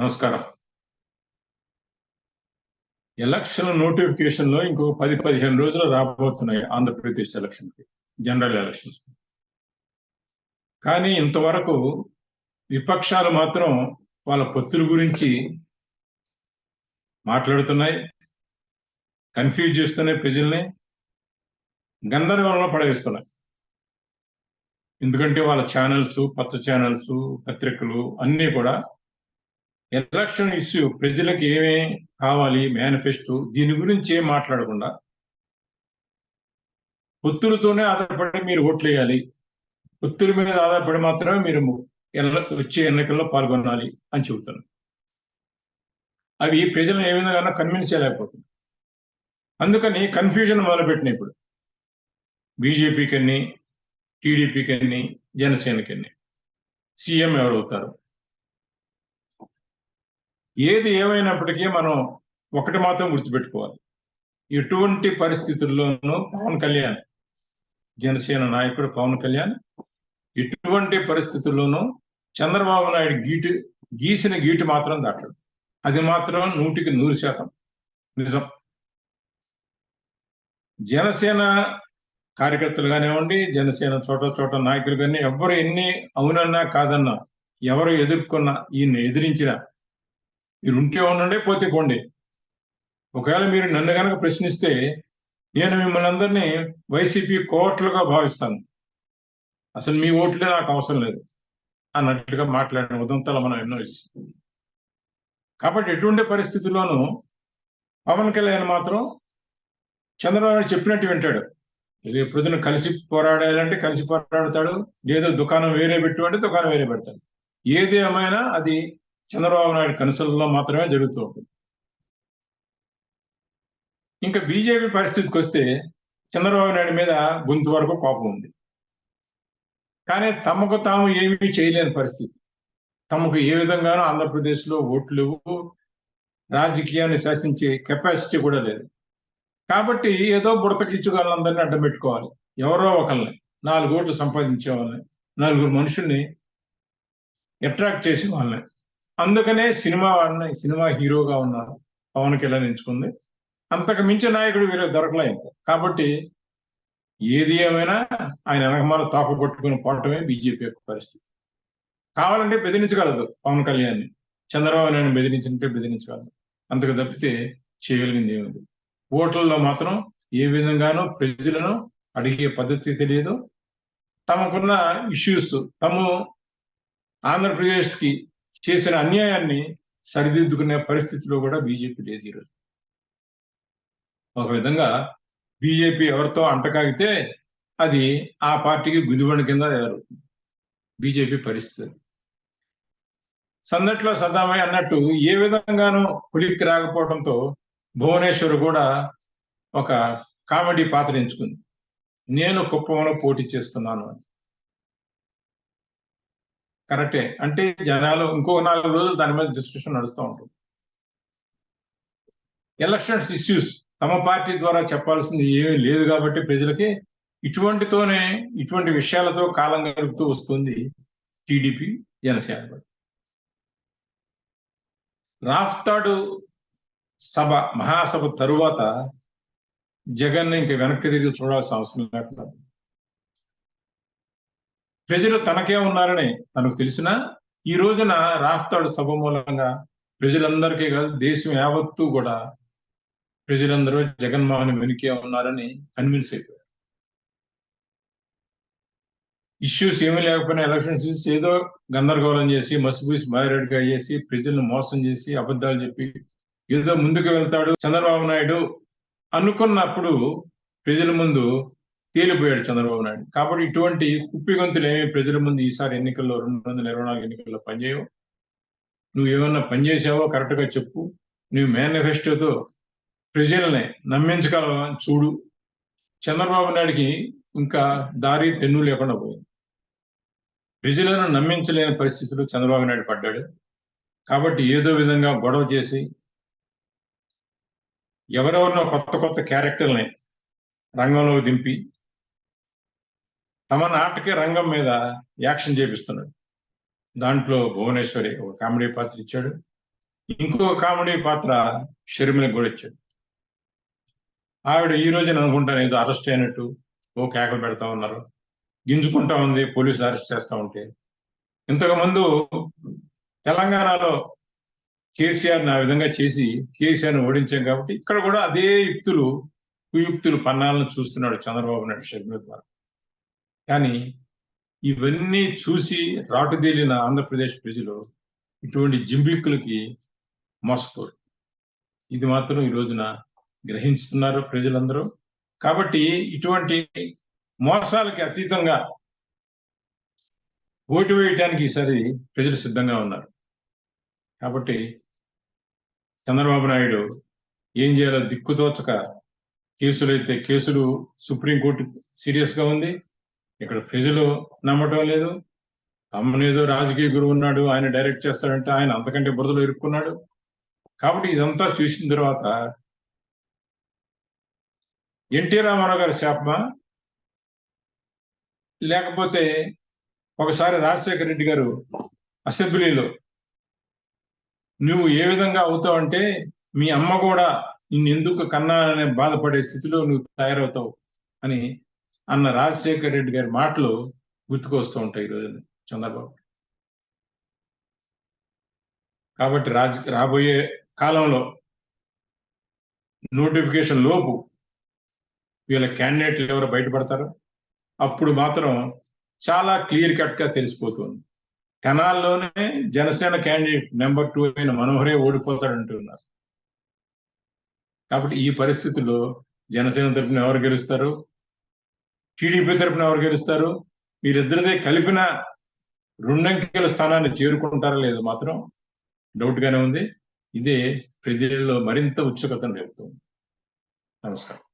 నమస్కారం. ఎలక్షన్ నోటిఫికేషన్లో ఇంకో పది పదిహేను రోజులు రాబోతున్నాయి ఆంధ్రప్రదేశ్ ఎలక్షన్కి జనరల్ ఎలక్షన్స్ కానీ ఇంతవరకు విపక్షాలు మాత్రం వాళ్ళ పొత్తుల గురించి మాట్లాడుతున్నాయి కన్ఫ్యూజ్ చేస్తున్నాయి ప్రజల్ని గందరగోళంలో పడవేస్తున్నాయి ఎందుకంటే వాళ్ళ ఛానల్స్ పచ్చ ఛానల్స్ పత్రికలు అన్నీ కూడా ఎలక్షన్ ఇష్యూ ప్రజలకు ఏమే కావాలి మేనిఫెస్టో దీని గురించి ఏం మాట్లాడకుండా ఒత్తులతోనే ఆధారపడి మీరు ఓట్లు వేయాలి. పొత్తుల మీద ఆధారపడి మాత్రమే మీరు వచ్చే ఎన్నికల్లో పాల్గొనాలి అని చెబుతున్నారు అవి ప్రజలను ఏ విధంగా కన్విన్స్ చేయలేకపోతుంది అందుకని కన్ఫ్యూజన్ మొదలుపెట్టినాయి ఇప్పుడు. బీజేపీకి అన్ని టీడీపీకి అన్ని జనసేనకి అన్ని సీఎం ఎవరు అవుతారు? ఏది ఏమైనప్పటికీ మనం ఒకటి మాత్రం గుర్తుపెట్టుకోవాలి. ఎటువంటి పరిస్థితుల్లోనూ పవన్ కళ్యాణ్ జనసేన నాయకుడు పవన్ కళ్యాణ్ ఎటువంటి పరిస్థితుల్లోనూ చంద్రబాబు నాయుడు గీటు గీసిన గీటు మాత్రం దాటడు. అది మాత్రం నూటికి నూరు శాతం నిజం. జనసేన కార్యకర్తలు కానివ్వండి జనసేన చోట చోట నాయకులు కానీ ఎవరు ఎన్ని అవునన్నా కాదన్నా ఎవరు ఎదుర్కొన్నా ఈయన్ని ఎదిరించినా మీరు ఉంటే ఉండండి పోతే పోండి. ఒకవేళ మీరు నన్ను కనుక ప్రశ్నిస్తే నేను మిమ్మల్ని అందరినీ వైసీపీ కోట్లుగా భావిస్తాను. అసలు మీ ఓట్లే నాకు అవసరం లేదు. అన్నట్లుగా మాట్లాడిన ఉదంతాలు మనం ఎన్నో కాబట్టి ఎటువంటి పరిస్థితుల్లోనూ పవన్ కళ్యాణ్ మాత్రం చంద్రబాబు చెప్పినట్టు వింటాడు. ఇది పొద్దున కలిసి పోరాడాలంటే కలిసి పోరాడతాడు. లేదో దుకాణం వేరే పెట్టు అంటే దుకాణం వేరే పెడతాడు. ఏది ఏమైనా అది చంద్రబాబు నాయుడు కన్సల్లో మాత్రమే జరుగుతూ ఉంటుంది. ఇంకా బీజేపీ పరిస్థితికి వస్తే చంద్రబాబు నాయుడు మీద గొంతు వరకు కోపం ఉంది. కానీ తమకు తాము ఏమీ చేయలేని పరిస్థితి. తమకు ఏ విధంగానూ ఆంధ్రప్రదేశ్లో ఓట్లు లేవు. రాజకీయాన్ని శాసించే కెపాసిటీ కూడా లేదు. కాబట్టి ఏదో బుడతకిచ్చు వాళ్ళందరినీ అడ్డం పెట్టుకోవాలి. ఎవరో ఒకరిని నాలుగు ఓట్లు సంపాదించే వాళ్ళని. నలుగురు మనుషుల్ని అట్రాక్ట్ చేసి వాళ్ళని. అందుకనే సినిమా వాళ్ళని సినిమా హీరోగా ఉన్నారు పవన్ కళ్యాణ్ ఎంచుకుంది అంతకు మించి నాయకుడు వీరే దొరకలే కాబట్టి ఏది ఏమైనా ఆయన వెనకమాల తాకు పట్టుకుని పోవటమే బీజేపీ యొక్క పరిస్థితి. కావాలంటే బెదిరించగలదు పవన్ కళ్యాణ్ని. చంద్రబాబు నాయుడు బెదిరించినట్టే బెదిరించగలదు. అంతకు తప్పితే చేయగలిగింది ఏమిటి ఓట్లలో మాత్రం ఏ విధంగానూ ప్రజలను అడిగే పద్ధతి తెలియదు. తమకున్న ఇష్యూస్ తము ఆంధ్రప్రదేశ్కి చేసిన అన్యాయాన్ని సరిదిద్దుకునే పరిస్థితిలో కూడా బీజేపీ లేదు ఈరోజు. ఒక విధంగా బీజేపీ ఎవరితో అంటకాగితే అది ఆ పార్టీకి గుదిబండి కింద తయారవుతుంది. బీజేపీ పరిస్థితి. సందట్లో సదామయ్య అన్నట్టు ఏ విధంగానూ పులికి రాకపోవడంతో భువనేశ్వర్ కూడా ఒక కామెడీ పాత్ర ఎంచుకుంది. నేను కుప్పంలో పోటీ చేస్తున్నాను అని. కరెక్టే. అంటే జనాలు ఇంకో నాలుగు రోజులు దాని మీద డిస్కషన్ నడుస్తూ ఉంటుంది ఎలక్షన్స్ ఇష్యూస్. తమ పార్టీ ద్వారా చెప్పాల్సింది ఏమీ లేదు కాబట్టి ప్రజలకి ఇటువంటితోనే ఇటువంటి విషయాలతో కాలం గడుపుతూ వస్తుంది టీడీపీ జనసేన పార్టీ. రాఫ్తాడు సభ మహాసభ తరువాత జగన్ ఇంక వెనక్కి తిరిగి చూడాల్సిన అవసరం లేకుండా ప్రజలు తనకే ఉన్నారని తనకు తెలిసినా ఈ రోజున రాఫ్తాడు సభ మూలంగా ప్రజలందరికీ కాదు దేశం యావత్తూ కూడా ప్రజలందరూ జగన్మోహన్ వెనుకే ఉన్నారని కన్విన్స్ అయిపోయారు. ఇష్యూస్ ఏమీ లేకపోయినా ఎలక్షన్స్ చూసి ఏదో గందరగోళం చేసి మసిపూసి బాయరెడ్డిగా చేసి ప్రజలను మోసం చేసి అబద్ధాలు చెప్పి ఏదో ముందుకు వెళ్తాడు చంద్రబాబు నాయుడు అనుకున్నప్పుడు ప్రజల ముందు తేలిపోయాడు చంద్రబాబు నాయుడు. కాబట్టి ఇటువంటి కుప్పి గొంతులు ఏమి ప్రజల ముందు ఈసారి ఎన్నికల్లో రెండు వందల ఇరవై నాలుగు ఎన్నికల్లో పనిచేయవు. నువ్వు ఏమన్నా పనిచేసావో కరెక్ట్గా చెప్పు. నువ్వు మేనిఫెస్టోతో ప్రజల్ని నమ్మించగలవా చూడు. చంద్రబాబు నాయుడికి ఇంకా దారి తెన్ను లేకుండా పోయింది. ప్రజలను నమ్మించలేని పరిస్థితిలో చంద్రబాబు నాయుడు పడ్డాడు. కాబట్టి ఏదో విధంగా గొడవ చేసి ఎవరెవరినో కొత్త కొత్త క్యారెక్టర్ని రంగంలోకి దింపి తమ నాటక రంగం మీద యాక్షన్ చేపిస్తున్నాడు. దాంట్లో భువనేశ్వరి ఒక కామెడీ పాత్ర ఇచ్చాడు. ఇంకో కామెడీ పాత్ర షర్మిలకు కూడా ఇచ్చాడు. ఆవిడ ఈ రోజున అనుకుంటాను ఏదో అరెస్ట్ అయినట్టు ఓ కేకలు పెడతా ఉన్నారు. గింజుకుంటా ఉంది పోలీసులు అరెస్ట్ చేస్తా ఉంటే. ఇంతకుముందు తెలంగాణలో కేసీఆర్ని ఆ విధంగా చేసి కేసీఆర్ని ఓడించాం కాబట్టి ఇక్కడ కూడా అదే యుక్తులు కుయుక్తులు పన్నాలను చూస్తున్నాడు చంద్రబాబు నాయుడు షర్మిల ద్వారా. కానీ ఇవన్నీ చూసి రాటుదేలిన ఆంధ్రప్రదేశ్ ప్రజలు ఇటువంటి జింబిక్కులకి మోసపోరు. ఇది మాత్రం ఈ రోజున గ్రహించుతున్నారు ప్రజలందరూ. కాబట్టి ఇటువంటి మోసాలకి అతీతంగా ఓటు వేయటానికి ఈసారి ప్రజలు సిద్ధంగా ఉన్నారు. కాబట్టి చంద్రబాబు నాయుడు ఏం చేయాలో దిక్కుతోచక కేసులు అయితే కేసులు సుప్రీంకోర్టు సీరియస్గా ఉంది. ఇక్కడ ఫిజులు నమ్మటం లేదు. తమ్మనేదో రాజకీయ గురువు ఉన్నాడు ఆయన డైరెక్ట్ చేస్తాడంటే ఆయన అంతకంటే బురదలో ఇరుక్కున్నాడు. కాబట్టి ఇదంతా చూసిన తర్వాత ఎన్టీ రామారావు గారి శాపమా? లేకపోతే ఒకసారి రాజశేఖర రెడ్డి గారు అసెంబ్లీలో నువ్వు ఏ విధంగా అవుతావంటే మీ అమ్మ కూడా నిన్నెందుకు కన్నా అనే బాధపడే స్థితిలో నువ్వు తయారవుతావు అని అన్న రాజశేఖర్ రెడ్డి గారి మాటలు గుర్తుకొస్తూ ఉంటాయి ఈరోజు చంద్రబాబు. కాబట్టి రాజ రాబోయే కాలంలో నోటిఫికేషన్ లోపు వీళ్ళ క్యాండిడేట్లు ఎవరు బయటపడతారు అప్పుడు మాత్రం చాలా క్లియర్ కట్గా తెలిసిపోతుంది. కణాల్లోనే జనసేన క్యాండిడేట్ నెంబర్ టూ అయిన మనోహరే ఓడిపోతాడంటున్నారు. కాబట్టి ఈ పరిస్థితుల్లో జనసేన తరఫున ఎవరు గెలుస్తారు? టీడీపీ తరఫున ఎవరు గెలుస్తారు? మీరిద్దరిదే కలిపిన రెండంకెల స్థానాన్ని చేరుకుంటారా లేదు మాత్రం డౌట్గానే ఉంది. ఇదే ప్రజల్లో మరింత ఉత్సుకతను రేపుతుంది. నమస్కారం.